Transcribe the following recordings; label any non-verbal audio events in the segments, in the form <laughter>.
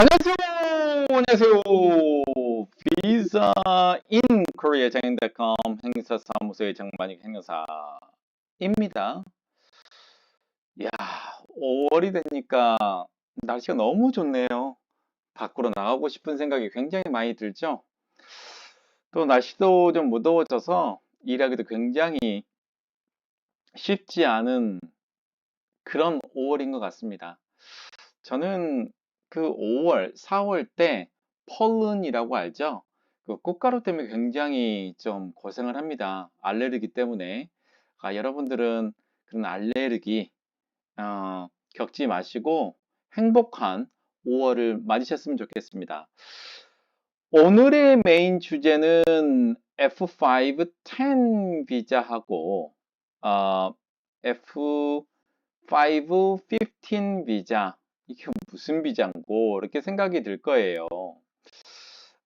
안녕하세요. 안녕하세요. 비자 인 코리아 장인닷컴 행사 사무소의 정만익 행사입니다. 야, 5월이 되니까 날씨가 너무 좋네요. 밖으로 나가고 싶은 생각이 굉장히 많이 들죠. 또 날씨도 좀 무더워져서 일하기도 굉장히 쉽지 않은 그런 5월인 것 같습니다. 저는 그 5월, 4월 때 펄른이라고 알죠? 그 꽃가루 때문에 굉장히 좀 고생을 합니다. 알레르기 때문에. 아, 여러분들은 그런 알레르기 어, 겪지 마시고 행복한 5월을 맞으셨으면 좋겠습니다. 오늘의 메인 주제는 F5 10 비자하고 어, F5 15 비자 이게 무슨 비자고 이렇게 생각이 들 거예요.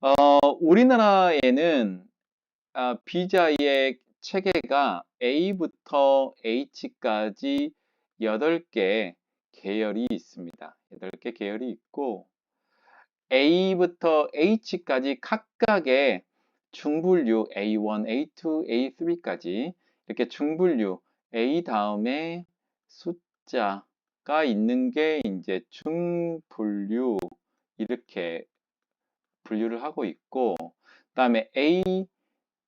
어, 우리나라에는 아, 비자의 체계가 A부터 H까지 8개 계열이 있습니다. 8개 계열이 있고 A부터 H까지 각각의 중분류 A1, A2, A3까지 이렇게 중분류 A 다음에 숫자 가 있는 게 이제 중분류 이렇게 분류를 하고 있고 그 다음에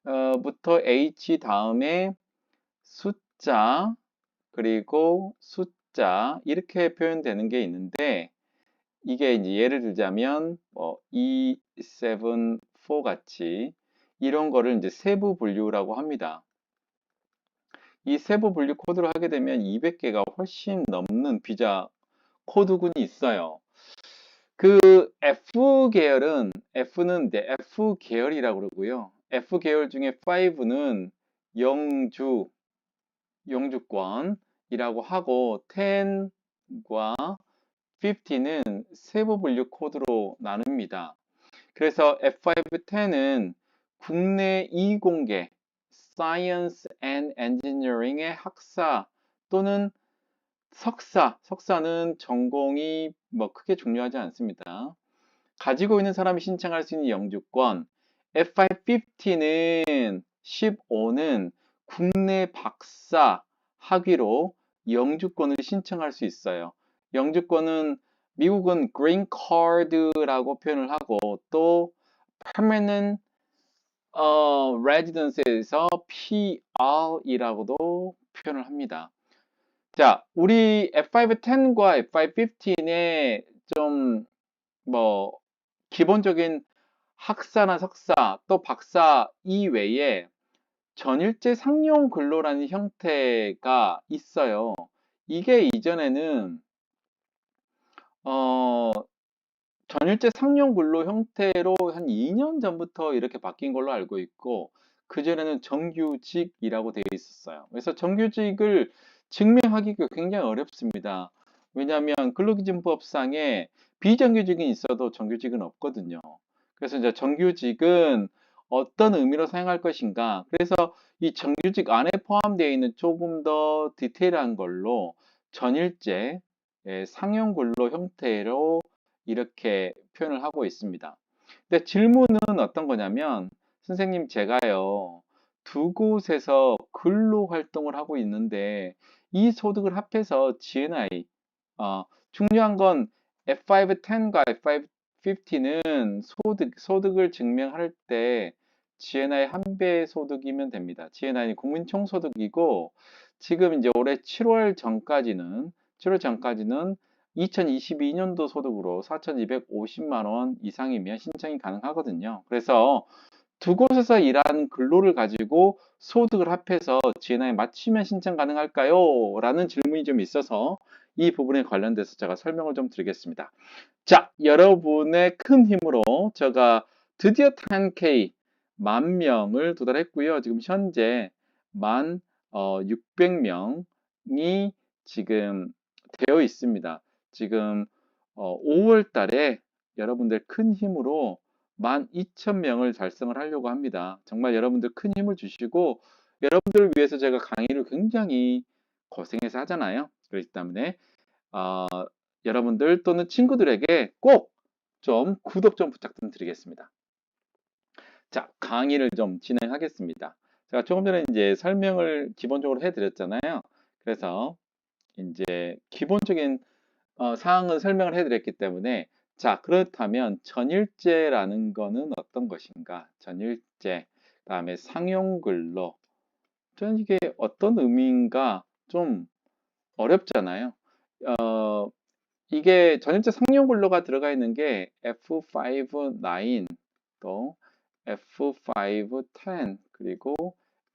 A부터 H 다음에 숫자 그리고 숫자 이렇게 표현되는 게 있는데 이게 이제 예를 들자면 뭐 E, 7, 4 같이 이런 거를 이제 세부 분류라고 합니다. 이 세부 분류 코드를 하게 되면 200개가 훨씬 넘는 비자 코드군이 있어요. 그 F 계열은 F는 이제 F 계열이라고 그러고요. F 계열 중에 5는 영주 영주권이라고 하고 10과 50는 세부 분류 코드로 나눕니다. 그래서 F510은 국내 이공계 Science and Engineering의 학사 또는 석사, 석사는 전공이 뭐 크게 중요하지 않습니다. 가지고 있는 사람이 신청할 수 있는 영주권, F550는 15는 국내 박사 학위로 영주권을 신청할 수 있어요. 영주권은 미국은 green card라고 표현을 하고 또 permanent 어, residence에서 PR이라고도 표현을 합니다. 자, 우리 F510과 F515의 좀 뭐 기본적인 학사나 석사 또 박사 이외에 전일제 상용 근로라는 형태가 있어요. 이게 이전에는 어, 전일제 상용 근로 형태로 한 2년 전부터 이렇게 바뀐 걸로 알고 있고 그전에는 정규직이라고 되어 있었어요. 그래서 정규직을 증명하기가 굉장히 어렵습니다. 왜냐하면 근로기준법상에 비정규직은 있어도 정규직은 없거든요. 그래서 이제 정규직은 어떤 의미로 사용할 것인가. 그래서 이 정규직 안에 포함되어 있는 조금 더 디테일한 걸로 전일제 상용 근로 형태로 이렇게 표현을 하고 있습니다. 근데 질문은 어떤 거냐면 선생님 제가요 두 곳에서 근로 활동을 하고 있는데 이 소득을 합해서 GNI 어, 중요한 건 F510과 F550는 소득, 소득을 증명할 때 GNI 한 배 소득이면 됩니다. GNI는 국민총소득이고 지금 이제 올해 7월 전까지는 7월 전까지는 2022년도 소득으로 4,250만 원 이상이면 신청이 가능하거든요. 그래서 두 곳에서 일하는 근로를 가지고 소득을 합해서 GNI 맞추면 신청 가능할까요? 라는 질문이 좀 있어서 이 부분에 관련돼서 제가 설명을 좀 드리겠습니다. 자, 여러분의 큰 힘으로 제가 드디어 10K 만 명을 도달했고요. 지금 현재 만 600명이 어, 지금 되어 있습니다. 지금 5월 어, 달에 여러분들 큰 힘으로 12,000명을 달성을 하려고 합니다. 정말 여러분들 큰 힘을 주시고 여러분들을 위해서 제가 강의를 굉장히 고생해서 하잖아요. 그렇기 때문에 어, 여러분들 또는 친구들에게 꼭 좀 구독 좀 부탁 좀 드리겠습니다. 자, 강의를 좀 진행하겠습니다. 제가 조금 전에 이제 설명을 기본적으로 해드렸잖아요. 그래서 이제 기본적인 어, 사항은 설명을 해드렸기 때문에 자, 그렇다면 전일제라는 거는 어떤 것인가? 전일제, 그 다음에 상용근로. 저는 이게 어떤 의미인가 좀 어렵잖아요. 어, 이게 전일제 상용근로가 들어가 있는 게 F59 또 F510 그리고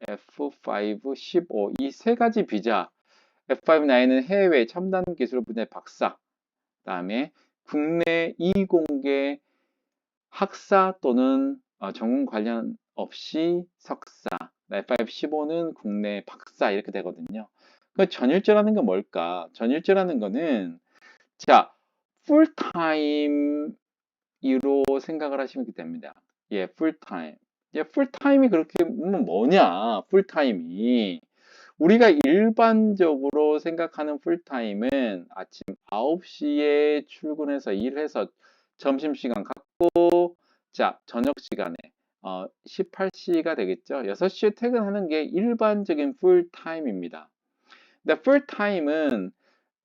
F515 이 세 가지 비자 F59은 해외 첨단 기술 분야 박사 그 다음에 국내 이공계 학사 또는 어, 전공 관련 없이 석사 F515는 국내 박사 이렇게 되거든요 그 전일제라는 건 뭘까 전일제라는 거는 자 풀타임으로 생각을 하시면 됩니다 예, 풀타임. 예, 풀타임이 그렇게 뭐냐? 풀타임이 우리가 일반적으로 생각하는 풀타임은 아침 9시에 출근해서 일해서 점심시간 갖고 자 저녁 시간에 어, 18시가 되겠죠. 6시에 퇴근하는 게 일반적인 풀타임입니다. 근데 풀타임은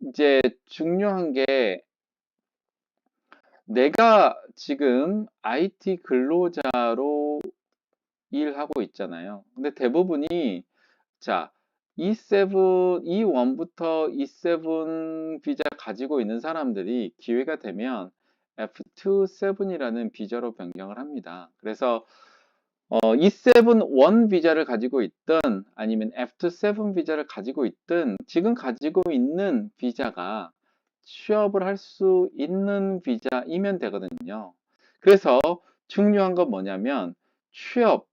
이제 중요한 게 내가 지금 IT 근로자로 일하고 있잖아요. 근데 대부분이 자 E7, E1부터 E7 비자 가지고 있는 사람들이 기회가 되면 F27이라는 비자로 변경을 합니다. 그래서 어, E7 1 비자를 가지고 있든 아니면 F27 비자를 가지고 있든 지금 가지고 있는 비자가 취업을 할 수 있는 비자이면 되거든요. 그래서 중요한 건 뭐냐면 취업을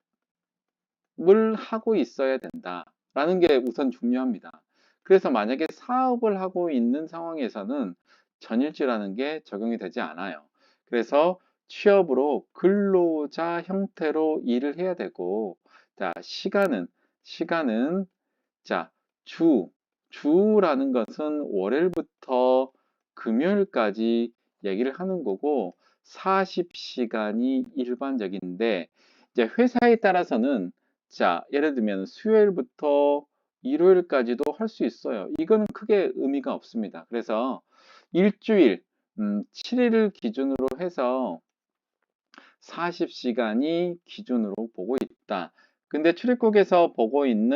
하고 있어야 된다 라는 게 우선 중요합니다. 그래서 만약에 사업을 하고 있는 상황에서는 전일지라는 게 적용이 되지 않아요. 그래서 취업으로 근로자 형태로 일을 해야 되고 자 시간은 시간은 자 주 주라는 것은 월요일부터 금요일까지 얘기를 하는 거고 40시간이 일반적인데 이제 회사에 따라서는 자 예를 들면 수요일부터 일요일까지도 할 수 있어요. 이거는 크게 의미가 없습니다. 그래서 일주일 음, 7일을 기준으로 해서 40시간이 기준으로 보고 있다. 근데 출입국에서 보고 있는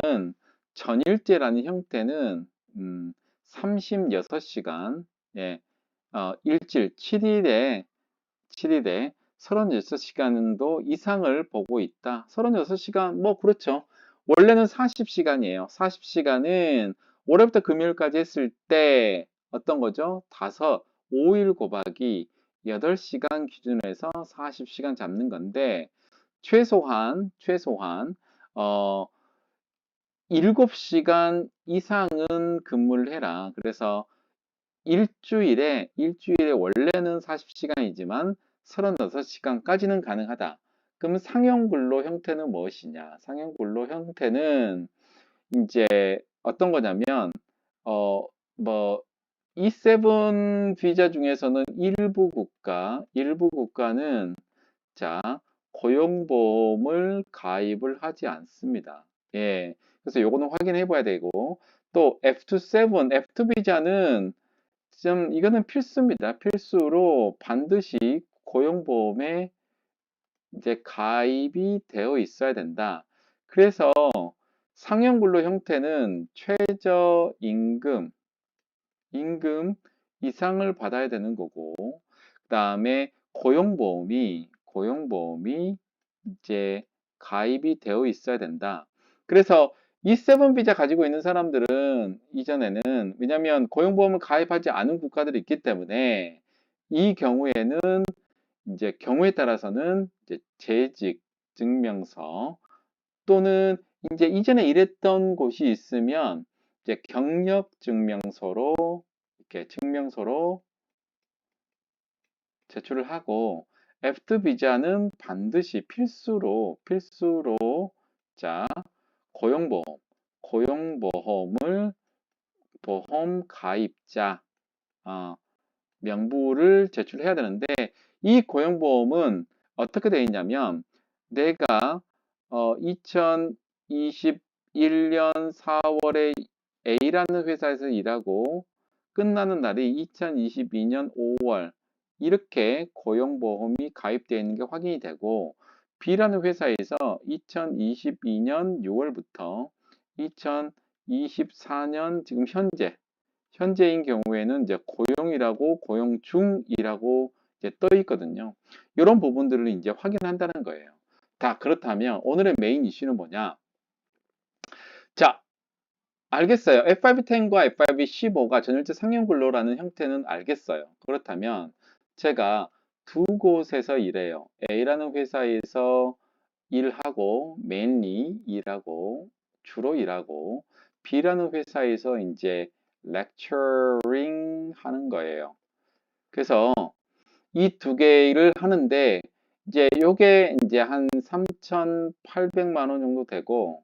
전일제라는 형태는 음, 36시간 예, 어, 일주일 7일에 7일에 36시간도 이상을 보고 있다. 36시간 뭐 그렇죠. 원래는 40시간이에요. 40시간은 월요일부터 금요일까지 했을 때 어떤 거죠? 5, 5일 곱하기 8시간 기준에서 40시간 잡는 건데 최소한 최소한 어 7시간 이상은 근무를 해라. 그래서 일주일에 일주일에 원래는 40시간이지만 36시간까지는 가능하다. 그럼 상용 근로 형태는 무엇이냐? 상용 근로 형태는 이제 어떤 거냐면 어 뭐 E7 비자 중에서는 일부 국가, 일부 국가는 자 고용보험을 가입을 하지 않습니다. 예, 그래서 요거는 확인해 봐야 되고 또 F27, F2 비자는 좀 이거는 필수입니다. 필수로 반드시 고용보험에 이제 가입이 되어 있어야 된다. 그래서 상형근로 형태는 최저임금, 임금 이상을 받아야 되는 거고, 그 다음에 고용보험이, 고용보험이 이제 가입이 되어 있어야 된다. 그래서 E7 비자 가지고 있는 사람들은 이전에는 왜냐하면 고용보험을 가입하지 않은 국가들이 있기 때문에 이 경우에는 이제 경우에 따라서는 이제 재직 증명서 또는 이제 이전에 일했던 곳이 있으면 이제 경력 증명서로 이렇게 증명서로 제출을 하고 F2 비자는 반드시 필수로 필수로 자 고용보험, 고용보험을 보험 가입자, 어, 명부를 제출해야 되는데 이 고용보험은 어떻게 되어 있냐면 내가 어, 2021년 4월에 A라는 회사에서 일하고 끝나는 날이 2022년 5월. 이렇게 고용보험이 가입되어 있는 게 확인이 되고 B라는 회사에서 2022년 6월부터 2024년 지금 현재 현재인 경우에는 이제 고용이라고 고용 중이라고 이제 떠 있거든요. 이런 부분들을 이제 확인한다는 거예요. 다 그렇다면 오늘의 메인 이슈는 뭐냐? 자, 알겠어요. F510과 F515가 전일제 상용 근로라는 형태는 알겠어요. 그렇다면 제가 두 곳에서 일해요. A라는 회사에서 일하고 mainly 일하고 주로 일하고 B라는 회사에서 이제 lecturing 하는 거예요. 그래서 이 두 개를 하는데 이제 요게 이제 한 3,800만 원 정도 되고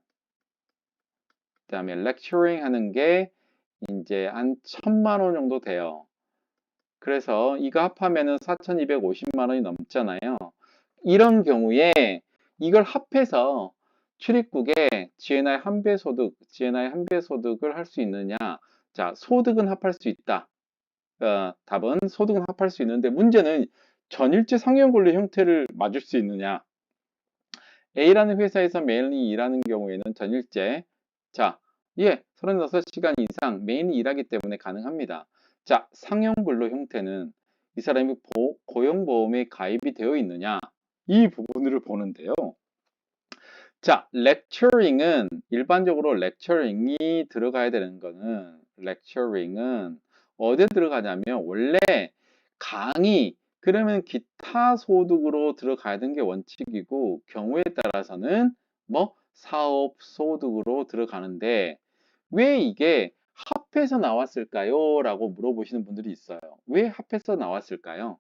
그다음에 lecturing 하는 게 이제 한 1,000만 원 정도 돼요. 그래서 이거 합하면은 4,250만 원이 넘잖아요. 이런 경우에 이걸 합해서 출입국에 GNI 한배 소득, GNI 한배 소득을 할 수 있느냐? 자, 소득은 합할 수 있다. 어, 답은 소득은 합할 수 있는데 문제는 전일제 상여근로 형태를 맞을 수 있느냐? A라는 회사에서 매일이 일하는 경우에는 전일제 자, 예, 36시간 이상 매일 일하기 때문에 가능합니다. 자, 상여근로 형태는 이 사람이 보, 고용보험에 가입이 되어 있느냐? 이 부분을 보는데요. 자, lecturing은 일반적으로 lecturing이 들어가야 되는 거는 lecturing은 어디에 들어가냐면 원래 강의 그러면 기타 소득으로 들어가야 되는 게 원칙이고 경우에 따라서는 뭐 사업 소득으로 들어가는데 왜 이게 합해서 나왔을까요? 라고 물어보시는 분들이 있어요. 왜 합해서 나왔을까요?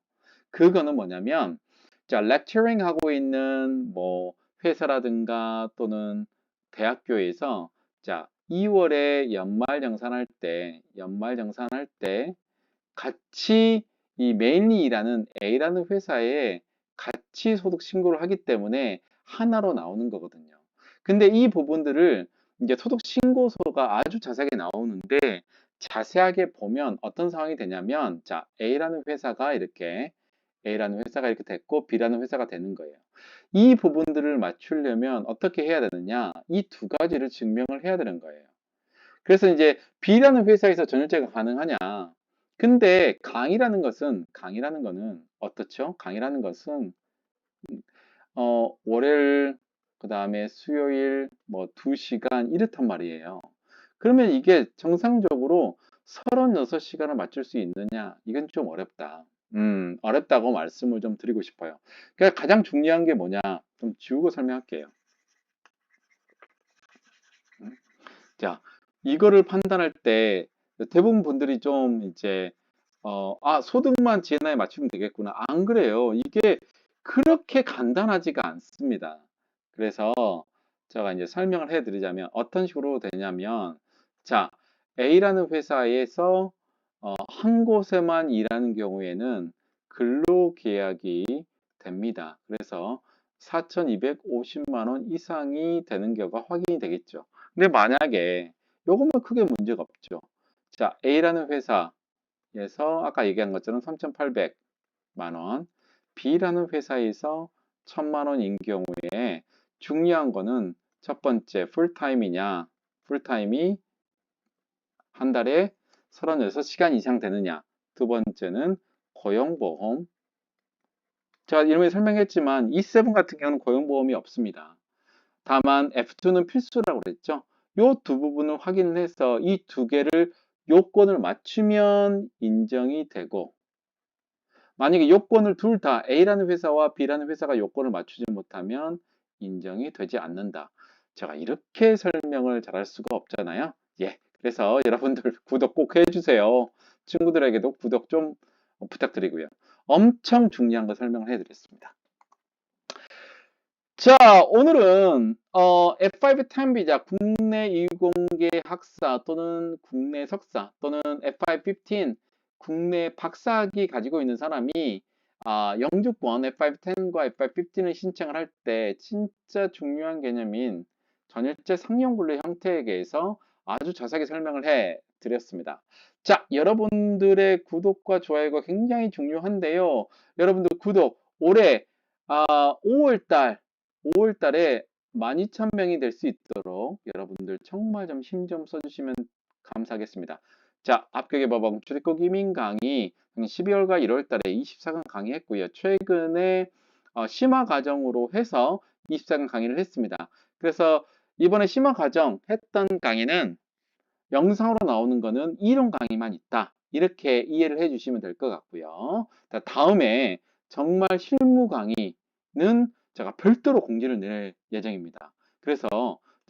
그거는 뭐냐면 자, lecturing 하고 있는 뭐 회사라든가 또는 대학교에서 자, 2월에 연말 정산할 때, 연말 정산할 때 같이 이 메인리 일하는 A라는 회사에 같이 소득 신고를 하기 때문에 하나로 나오는 거거든요. 근데 이 부분들을 이제 소득 신고서가 아주 자세하게 나오는데 자세하게 보면 어떤 상황이 되냐면 자 A라는 회사가 이렇게 A라는 회사가 이렇게 됐고 B라는 회사가 되는 거예요. 이 부분들을 맞추려면 어떻게 해야 되느냐? 이 두 가지를 증명을 해야 되는 거예요. 그래서 이제 B라는 회사에서 전열제가 가능하냐? 근데 강의라는 것은 강의라는 거는 어떻죠? 강의라는 것은 어, 월요일 그 다음에 수요일 뭐 2시간 이렇단 말이에요. 그러면 이게 정상적으로 36시간을 맞출 수 있느냐? 이건 좀 어렵다. 음, 어렵다고 말씀을 좀 드리고 싶어요. 그러니까 가장 중요한 게 뭐냐? 좀 지우고 설명할게요. 음. 자, 이거를 판단할 때 대부분 분들이 좀 이제 어, 아, 소득만 GNI에 맞추면 되겠구나. 안 그래요. 이게 그렇게 간단하지가 않습니다. 그래서 제가 이제 설명을 해 드리자면 어떤 식으로 되냐면 자, A라는 회사에서 어, 한 곳에만 일하는 경우에는 근로계약이 됩니다. 그래서 4,250만 원 이상이 되는 경우가 확인이 되겠죠. 근데 만약에 요것만 크게 문제가 없죠. 자, A라는 회사에서 아까 얘기한 것처럼 3,800만 원, B라는 회사에서 1,000만 원인 경우에 중요한 거는 첫 번째 풀타임이냐, 풀타임이 한 달에 36시간 이상 되느냐. 두 번째는 고용보험. 제가 이름에 설명했지만 E7 같은 경우는 고용보험이 없습니다. 다만 F2는 필수라고 그랬죠. 이 두 부분을 확인을 해서 이 두 개를 요건을 맞추면 인정이 되고 만약에 요건을 둘 다 A라는 회사와 B라는 회사가 요건을 맞추지 못하면 인정이 되지 않는다. 제가 이렇게 설명을 잘할 수가 없잖아요. 예. 그래서 <laughs> 여러분들 구독 꼭 해주세요. 친구들에게도 구독 좀 부탁드리고요. 엄청 중요한 거 설명을 해드렸습니다. 자, 오늘은 어, F5 탐비자 국내 이공계 학사 또는 국내 석사 또는 F5 15 국내 박사학위 가지고 있는 사람이 아, 영주권 F510과 F515를 신청을 할 때 진짜 중요한 개념인 전일제 상용근로 형태에 대해서 아주 자세하게 설명을 해 드렸습니다. 자, 여러분들의 구독과 좋아요가 굉장히 중요한데요. 여러분들 구독 올해 아, 5월달 5월달에 12,000명이 될 수 있도록 여러분들 정말 좀 힘좀 써주시면 감사하겠습니다. 자, 합격의 법원 출입국 이민 강의 12월과 1월달에 24강 강의했고요. 최근에 어, 심화 과정으로 해서 24강 강의를 했습니다. 그래서 이번에 심화 과정 했던 강의는 영상으로 나오는 거는 이론 강의만 있다. 이렇게 이해를 해 주시면 될 것 같고요. 자, 다음에 정말 실무 강의는 제가 별도로 공지를 낼 예정입니다. 그래서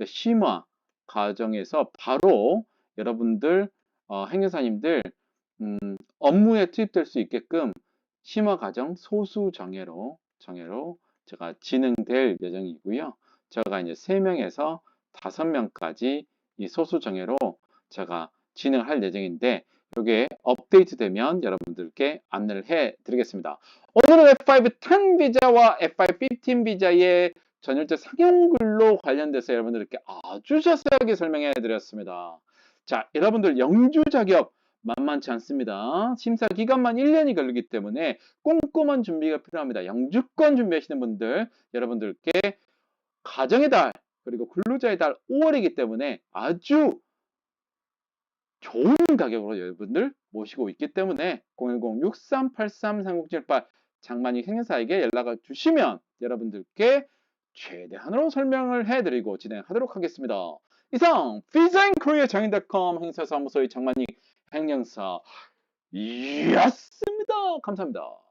심화 과정에서 바로 여러분들 어, 행여사님들 음, 업무에 투입될 수 있게끔 심화 과정 소수 정예로 정예로 제가 진행될 예정이고요. 제가 이제 3명에서 5명까지 이 소수 정예로 제가 진행할 예정인데 이게 업데이트 되면 여러분들께 안내를 해 드리겠습니다. 오늘은 F5 10 비자와 F5 15 비자의 전열제 상용글로 관련돼서 여러분들께 아주 자세하게 설명해 드렸습니다. 자, 여러분들 영주 자격 만만치 않습니다. 심사 기간만 1년이 걸리기 때문에 꼼꼼한 준비가 필요합니다. 영주권 준비하시는 분들, 여러분들께 가정의 달, 그리고 근로자의 달 5월이기 때문에 아주 좋은 가격으로 여러분들 모시고 있기 때문에 010-6383-3078 장만익 행사에게 연락을 주시면 여러분들께 최대한으로 설명을 해드리고 진행하도록 하겠습니다. 이상 피자인코리아 장인닷컴 행사사무소의 장만익 행령사였습니다. 감사합니다.